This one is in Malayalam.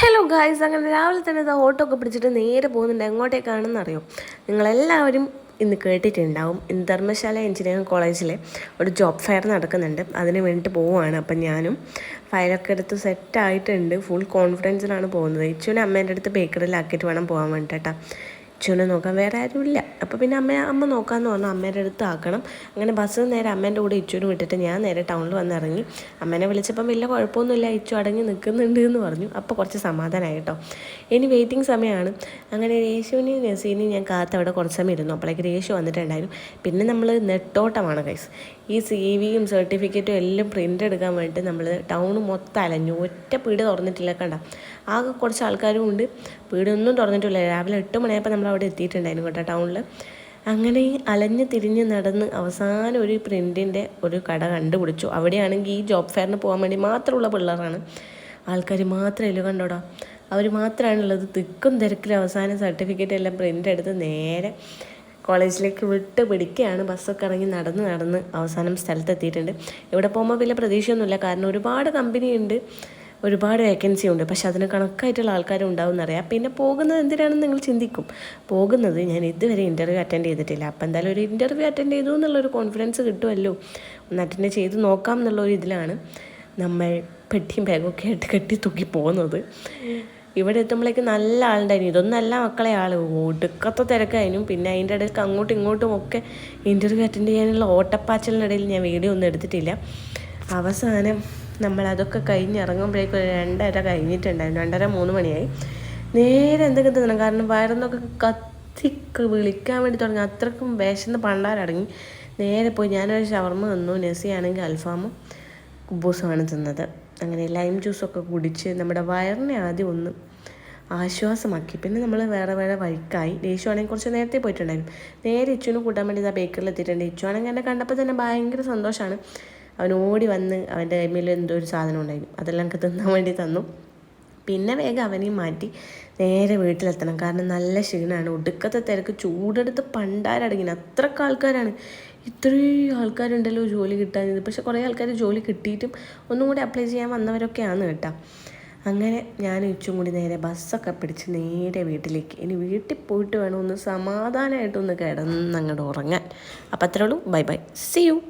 ഹലോ ഗായ്സ് അങ്ങനെ രാവിലെ തന്നെ ഇത് ഓട്ടോ ഒക്കെ പിടിച്ചിട്ട് നേരെ പോകുന്നുണ്ട്. എങ്ങോട്ടേക്കാണെന്ന് അറിയോ? നിങ്ങളെല്ലാവരും ഇന്ന് കേട്ടിട്ടുണ്ടാവും. ഇന്ന് ധർമ്മശാല എഞ്ചിനീയറിംഗ് കോളേജിലെ ഒരു ജോബ് ഫെയർ നടക്കുന്നുണ്ട്. അതിന് വേണ്ടിയിട്ട് പോവുകയാണ്. അപ്പം ഞാനും ഫയലൊക്കെ എടുത്ത് സെറ്റ് ആയിട്ടുണ്ട്. ഫുൾ കോൺഫിഡൻസിലാണ് പോകുന്നത്. ഇച്ചുവിനെ അമ്മേന്റെ അടുത്ത് ബേക്കറിയിലാക്കിയിട്ട് വേണം പോകാൻ വേണ്ടിയിട്ടാ ഇച്ചുവിനെ നോക്കാൻ വേറെ ആരുമില്ല. അപ്പോൾ പിന്നെ അമ്മ അമ്മ നോക്കാമെന്ന് പറഞ്ഞു അമ്മേന്റെ അടുത്ത് ആക്കണം. അങ്ങനെ ബസ് നേരെ അമ്മേന്റെ കൂടെ ഇച്ചുവിന് വിട്ടിട്ട് ഞാൻ നേരെ ടൗണിൽ വന്നിറങ്ങി അമ്മേനെ വിളിച്ചപ്പം വലിയ കുഴപ്പമൊന്നുമില്ല ഇച്ചു അടങ്ങി നിൽക്കുന്നുണ്ട് എന്ന് പറഞ്ഞു. അപ്പോൾ കുറച്ച് സമാധാനമായി കേട്ടോ. ഇനി വെയിറ്റിംഗ് സമയമാണ് അങ്ങനെ രേഷുവിനെയും നസീനെയും ഞാൻ കാത്ത് അവിടെ കുറച്ച് സമയം ഇരുന്നു. അപ്പോഴേക്ക് രേഷു വന്നിട്ടുണ്ടായിരുന്നു. പിന്നെ നമ്മൾ നെട്ടോട്ടമാണ് കൈസ് ഈ സി വിയും സർട്ടിഫിക്കറ്റും എല്ലാം പ്രിന്റ് എടുക്കാൻ വേണ്ടി നമ്മൾ ടൗൺ മൊത്തം അലഞ്ഞു. ഒറ്റ പീട് തുറന്നിട്ടില്ല കണ്ട. ആകെ കുറച്ച് ആൾക്കാരും ഉണ്ട്. പീടൊന്നും തുറന്നിട്ടില്ല. രാവിലെ എട്ട് മണിയായപ്പോൾ നമ്മൾ അവിടെ എത്തിയിട്ടുണ്ടായിരുന്നു കേട്ടോ ടൗണിൽ അങ്ങനെ അലഞ്ഞ് തിരിഞ്ഞ് നടന്ന് അവസാനം ഒരു പ്രിന്റിന്റെ ഒരു കട കണ്ടുപിടിച്ചു. അവിടെയാണെങ്കിൽ ഈ ജോബ് ഫെയറിന് പോകാൻ വേണ്ടി മാത്രമുള്ള പിള്ളേരാണ്. ആൾക്കാർ മാത്രമേ കണ്ടോടാ. അവർ മാത്രമാണുള്ളത് തിക്കും തിരക്കിലും അവസാനം സർട്ടിഫിക്കറ്റ് എല്ലാം പ്രിന്റ് എടുത്ത് നേരെ കോളേജിലേക്ക് വിട്ട് പിടിക്കുകയാണ്. ബസ്സൊക്കെ ഇറങ്ങി നടന്ന് നടന്ന് അവസാനം സ്ഥലത്തെത്തിയിട്ടുണ്ട്. ഇവിടെ പോകുമ്പോൾ വലിയ പ്രതീക്ഷയൊന്നുമില്ല. കാരണം ഒരുപാട് കമ്പനി ഉണ്ട്. ഒരുപാട് വേക്കൻസി ഉണ്ട്. പക്ഷെ അതിന് കണക്കായിട്ടുള്ള ആൾക്കാരും ഉണ്ടാവും എന്നറിയാം പിന്നെ പോകുന്നത് എന്തിനാണെന്ന് നിങ്ങൾ ചിന്തിക്കും. പോകുന്നത് ഞാൻ ഇതുവരെ ഇന്റർവ്യൂ അറ്റൻഡ് ചെയ്തിട്ടില്ല. അപ്പം എന്തായാലും ഒരു ഇന്റർവ്യൂ അറ്റൻഡ് ചെയ്തു എന്നുള്ളൊരു കോൺഫിഡൻസ് കിട്ടുമല്ലോ. ഒന്ന് അറ്റൻഡ് ചെയ്ത് നോക്കാം എന്നുള്ളൊരു ഇതിലാണ് നമ്മൾ പെട്ടിയും ബാഗൊക്കെ ആയിട്ട് കെട്ടി തൂക്കി പോകുന്നത്. ഇവിടെ എത്തുമ്പോഴേക്ക് നല്ല ആളുണ്ടായിരുന്നു ഇതൊന്നല്ല മക്കളെ ആൾ ഒടുക്കത്തെ തിരക്കായിരുന്നു. പിന്നെ അതിന്റെ ഇടയ്ക്ക് അങ്ങോട്ടും ഇങ്ങോട്ടും ഒക്കെ ഇന്റർവ്യൂ അറ്റൻഡ് ചെയ്യാനുള്ള ഓട്ടപ്പാച്ചലിനിടയിൽ ഞാൻ വീഡിയോ ഒന്നും എടുത്തിട്ടില്ല. അവസാനം നമ്മൾ അതൊക്കെ കഴിഞ്ഞിറങ്ങുമ്പോഴേക്കും ഒരു രണ്ടര കഴിഞ്ഞിട്ടുണ്ടായിരുന്നു. രണ്ടര മൂന്ന് മണിയായി. നേരെ എന്തൊക്കെ തിന്നണം? കാരണം വയറന്നൊക്കെ കത്തി വിളിക്കാൻ വേണ്ടി തുടങ്ങി. അത്രക്കും വിശന്ന് പണ്ടാരടങ്ങി. നേരെ പോയി ഞാനൊരു ഷവർമ്മ തന്നു. നെസിയാണെങ്കിൽ അൽഫാമും കുബൂസുമാണ് തിന്നത്. അങ്ങനെ ലൈം ജ്യൂസൊക്കെ കുടിച്ച് നമ്മുടെ വയറിനെ ആദ്യം ഒന്ന് ആശ്വാസമാക്കി. പിന്നെ നമ്മൾ വേറെ വേറെ വഴിക്കായി. ദേശു ആണെങ്കിൽ കുറച്ച് നേരത്തെ പോയിട്ടുണ്ടായിരുന്നു. നേരെ ഇച്ചുവിന് കൂട്ടാൻ വേണ്ടി ഇതാ ബേക്കറിൽ എത്തിയിട്ടുണ്ട്. ഇച്ചു ആണെങ്കിൽ എന്നെ കണ്ടപ്പോൾ തന്നെ ഭയങ്കര സന്തോഷമാണ്. അവൻ ഓടി വന്ന് അവന്റെ കൈമിൽ എന്തോ ഒരു സാധനം ഉണ്ടായിരുന്നു. അതെല്ലാം എനിക്ക് തിന്നാൻ വേണ്ടി തന്നു. പിന്നെ വേഗം അവനെയും മാറ്റി നേരെ വീട്ടിലെത്തണം. കാരണം നല്ല ക്ഷീണമാണ് ഒടുക്കത്തെ തിരക്ക്. ചൂടെടുത്ത് പണ്ടാരടങ്ങിന്. അത്രയ്ക്ക് ആൾക്കാരാണ്. ഇത്രയും ആൾക്കാരുണ്ടല്ലോ ജോലി കിട്ടാഞ്ഞത്. പക്ഷെ കുറേ ആൾക്കാർ ജോലി കിട്ടിയിട്ടും ഒന്നും കൂടി അപ്ലൈ ചെയ്യാൻ വന്നവരൊക്കെയാണ് കേട്ടോ. അങ്ങനെ ഞാൻ ഉച്ചും കൂടി നേരെ ബസ്സൊക്കെ പിടിച്ച് നേരെ വീട്ടിലേക്ക്. ഇനി വീട്ടിൽ പോയിട്ട് വേണം ഒന്ന് സമാധാനമായിട്ടൊന്ന് കിടന്ന് അങ്ങോട്ട് ഉറങ്ങാൻ. അപ്പം അത്രേ ഉള്ളൂ. Bye bye. C U